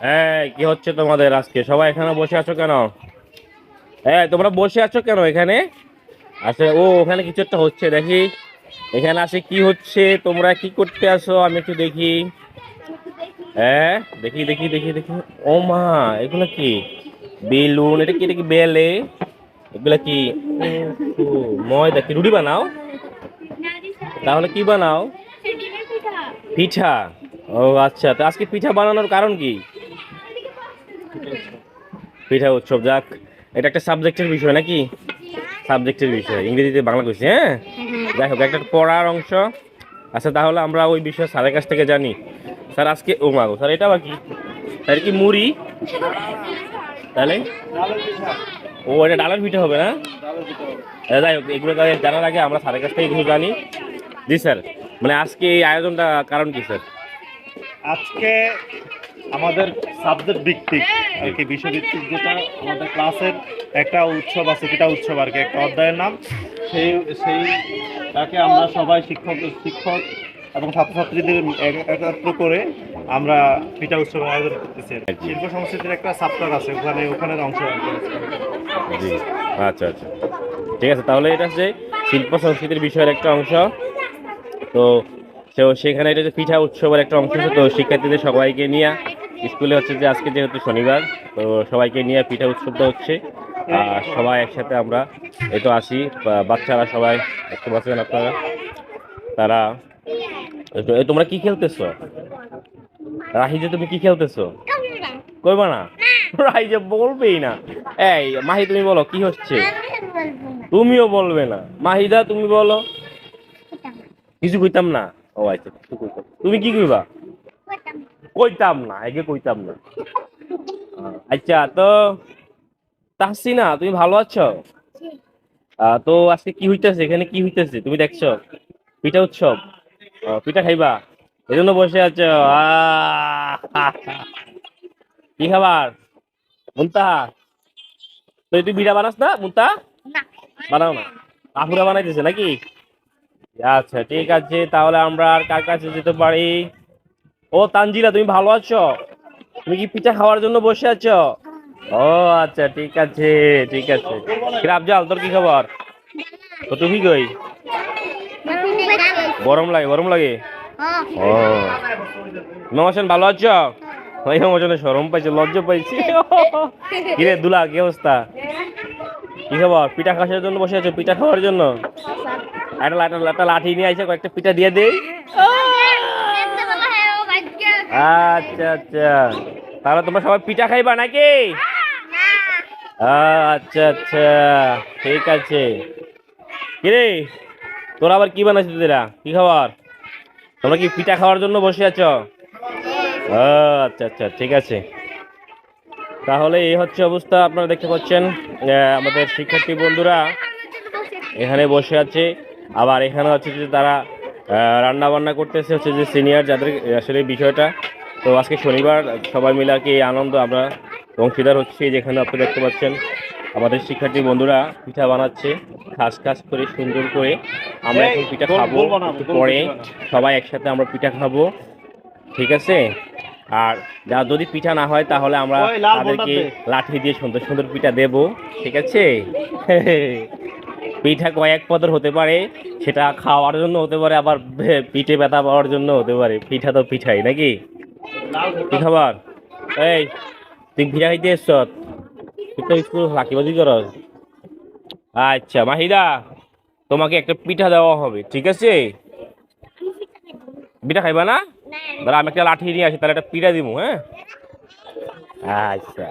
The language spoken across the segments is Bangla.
এই কি হচ্ছে তোমাদের আজকে? সবাই এখানে বসে আছো কেন? এই তোমরা বসে আছো কেন এখানে? আসলে ও ওখানে কিছু একটা হচ্ছে দেখি। এখানে আসে কি হচ্ছে? তোমরা কি করতে আসো? আমি একটু দেখি। হ্যাঁ দেখি দেখি দেখি দেখি। ও মা এগুলো কি? বেলুন এটা কি এটা কি বেলে? এগুলা কি? ময়দা কি? রুটি বানাও? তাহলে কি বানাও? পিঠা। ও আচ্ছা। তো আজকে পিঠা বানানোর কারণ কি? পিঠা উৎসব, যাক। এটা একটা সাবজেক্টের বিষয় নাকি? সাবজেক্টের বিষয়। ইংরেজিতে বাংলা কইছি হ্যাঁ? যাই হোক, একটা পড়ার অংশ। আচ্ছা তাহলে আমরা ওই বিষয়ে স্যারের কাছ থেকে জানি। স্যার, আজকে ও মাগো স্যার, এটা আবার কি? স্যার, কি মুড়ি? তাহলে? ও, এটা ডালের পিঠা হবে না? যাই হোক, এগুলো জানার আগে আমরা স্যারের কাছ থেকে কিছু জানি। জি, স্যার। মানে আজকে এই আয়োজনটা কারণ কি, স্যার? আজকে আমাদের সাবজেক্ট ভিত্তিক আর কি, বিষয়ভিত্তিক যেটা আমাদের ক্লাসের একটা উৎসব আছে, পিঠা উৎসব আর কি, একটা অধ্যায়ের নাম। সেই সেইটাকে আমরা সবাই শিক্ষক শিক্ষক এবং ছাত্রছাত্রীদের একত্র করে আমরা পিঠা উৎসব আয়োজন করতেছি। শিল্প সংস্কৃতির একটা সাপ্তাহ আছে, ওখানে, ওখানের অংশ জি আচ্ছা আচ্ছা। ঠিক আছে, তাহলে এটা হচ্ছে শিল্প সংস্কৃতির বিষয়ের একটা অংশ। তো সেখানে এটা হচ্ছে পিঠা উৎসবের একটা অংশ, তো শিক্ষার্থীদের সবাইকে নিয়ে স্কুলে হচ্ছে যে আজকে যেহেতু শনিবার তো সবাইকে নিয়ে পিঠা উৎসবটা হচ্ছে। আর সবাই একসাথে আমরা এই তো আসি বাচ্চারা সবাই দেখতে পাচ্ছেন আপনারা? তারা তোমরা কি খেলতেছো? রাহিজে তুমি কি খেলতেছো? কইবা না? রাহি যে বলবেই না। এই মাহি তুমি বলো কি হচ্ছে? তুমিও বলবে না। মাহিদা তুমি বলো। কিছু কইতাম না? ও আচ্ছা তুমি কি কইবা? কইতাম না একে কইতাম না। আচ্ছা তো তাহসিনা তুমি ভালো আছো? তো আজকে কি হইতেছে? এখানে কি হইতেছে? তুমি দেখছ? পিঠা উৎসব? পিঠা খাইবা? এই জন্য বসে আছো। কি খাবার? মুন্তা তো তুই পিঠা বানাস না মুন্তা বানাও না। কাকুরা বানাইতেছে নাকি? আচ্ছা ঠিক আছে তাহলে আমরা আর কার কাছে যেতে পারি? ও তানজিলা, তুমি ভালো আছো? তুমি কি পিঠা খাওয়ার জন্য বসে আছো? ও আচ্ছা ঠিক আছে ঠিক আছে। রাবজাল তোর কি খবর? তো তুমি কই? গরম লাগে গরম লাগে? ও। নমস্কার ভালো আছো? ওই নমস্কার সরম পাইছে, লজ্জা পাইছি। কিরে দুলা, কি অবস্থা? কি খবর? পিঠা খাওয়ার জন্য বসে আছো, পিঠা খাওয়ার জন্য? একটা লাঠি নিয়ে আইসা, কয়েকটা পিঠা দিয়ে দেই। আচ্ছা আচ্ছা। তাহলে তোমরা সবাই পিঠা খাইবা নাকি? আচ্ছা আচ্ছা। ঠিক আছে। কিরে, তোরা আবার কি বানাইছিস তোরা কি খাবার? তোমরা কি পিঠা খাওয়ার জন্য বসে আছো? আচ্ছা আচ্ছা ঠিক আছে। তাহলে এই হচ্ছে অবস্থা, আপনারা দেখতে পাচ্ছেন আমাদের শিক্ষার্থী বন্ধুরা এখানে বসে আছে। আবার এখানে হচ্ছে যে তারা রান্না বান্না করতেছে হচ্ছে যে সিনিয়র যাদের আসলে বিষয়টা। তো আজকে শনিবার সবাই মিলে আর কি এই আনন্দ আমরা অংশীদার হচ্ছে যেখানে আপনি দেখতে পাচ্ছেন। আমাদের শিক্ষার্থী বন্ধুরা পিঠা বানাচ্ছে খাস খাস করে সুন্দর করে। আমরা এখন পিঠা খাব পরে সবাই একসাথে আমরা পিঠা খাব ঠিক আছে? আর যা যদি পিঠা না হয় তাহলে আমরা তাদেরকে লাঠি দিয়ে সুন্দর সুন্দর পিঠা দেব ঠিক আছে? পিঠা কয়েক পদের হতে পারে, সেটা খাওয়ার জন্য হতে পারে, আবার পিঠে ব্যথা পাওয়ার জন্য হতে পারে। পিঠা তো পিঠাই, নাকি? কি খাবার? এই, তুই পিঠা খাইতে এসছ? তুই তো স্কুল লাকিবাজি কর আচ্ছা মাহিদা, তোমাকে একটা পিঠা দেওয়া হবে, ঠিক আছে? পিঠা খাইবা না? দাঁড়া আমি একটা লাঠি নিয়ে আসি, তাহলে একটা পিঠা দিব হ্যাঁ? আচ্ছা।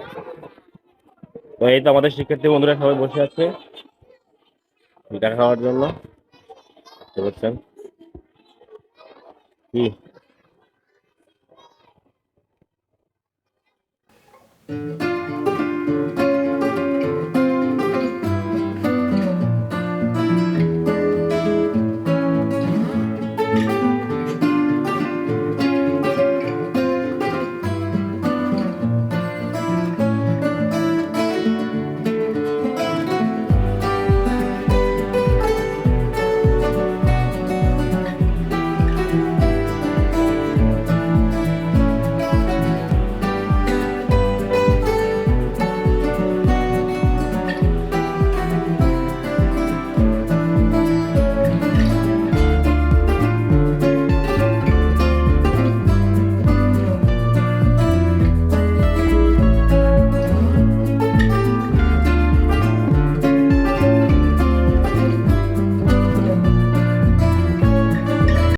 তো এই তো আমাদের শিক্ষার্থী বন্ধুরা সবাই বসে আছে। পিঠা খাওয়ার জন্য। বলছেন পারছেন কি? thank you